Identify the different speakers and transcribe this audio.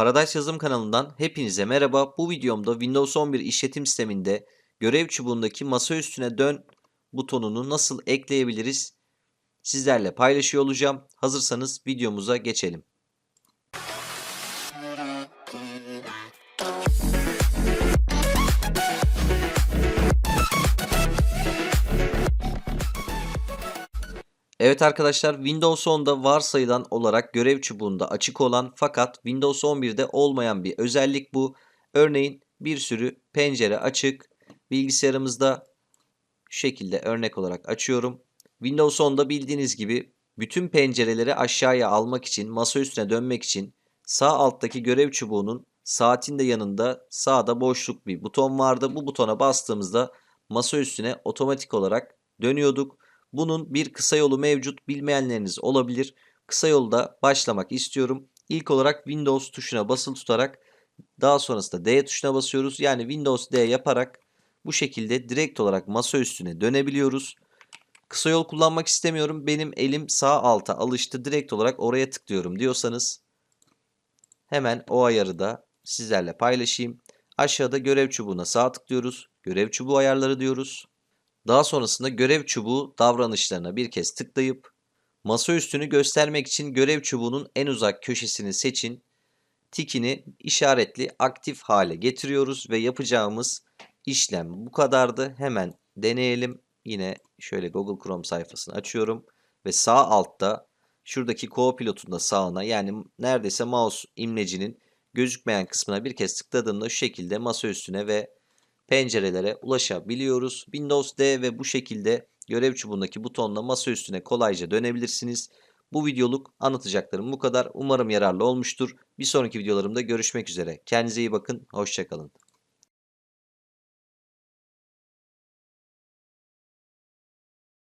Speaker 1: Paradise Yazılım kanalından hepinize merhaba. Bu videomda Windows 11 işletim sisteminde görev çubuğundaki masa üstüne dön butonunu nasıl ekleyebiliriz sizlerle paylaşıyor olacağım. Hazırsanız videomuza geçelim. Evet arkadaşlar Windows 10'da varsayılan olarak görev çubuğunda açık olan fakat Windows 11'de olmayan bir özellik bu. Örneğin bir sürü pencere açık. Bilgisayarımızda şu şekilde örnek olarak açıyorum. Windows 10'da bildiğiniz gibi bütün pencereleri aşağıya almak için masa üstüne dönmek için sağ alttaki görev çubuğunun saatin de yanında sağda boşluk bir buton vardı. Bu butona bastığımızda masa üstüne otomatik olarak dönüyorduk. Bunun bir kısa yolu mevcut bilmeyenleriniz olabilir. Kısa yolda başlamak istiyorum. İlk olarak Windows tuşuna basılı tutarak daha sonrasında D tuşuna basıyoruz. Yani Windows D yaparak bu şekilde direkt olarak masa üstüne dönebiliyoruz. Kısa yol kullanmak istemiyorum. Benim elim sağ alta alıştı. Direkt olarak oraya tıklıyorum diyorsanız hemen o ayarı da sizlerle paylaşayım. Aşağıda görev çubuğuna sağ tıklıyoruz. Görev çubuğu ayarları diyoruz. Daha sonrasında görev çubuğu davranışlarına bir kez tıklayıp masa üstünü göstermek için görev çubuğunun en uzak köşesini seçin. Tikini işaretli aktif hale getiriyoruz ve yapacağımız işlem bu kadardı. Hemen deneyelim. Yine şöyle Google Chrome sayfasını açıyorum ve sağ altta şuradaki co-pilotun da sağına yani neredeyse mouse imlecinin gözükmeyen kısmına bir kez tıkladığımda şu şekilde masa üstüne ve pencerelere ulaşabiliyoruz. Windows D ve bu şekilde görev çubuğundaki butonla masa üstüne kolayca dönebilirsiniz. Bu videoluk anlatacaklarım bu kadar. Umarım yararlı olmuştur. Bir sonraki videolarımda görüşmek üzere. Kendinize iyi bakın. Hoşçakalın.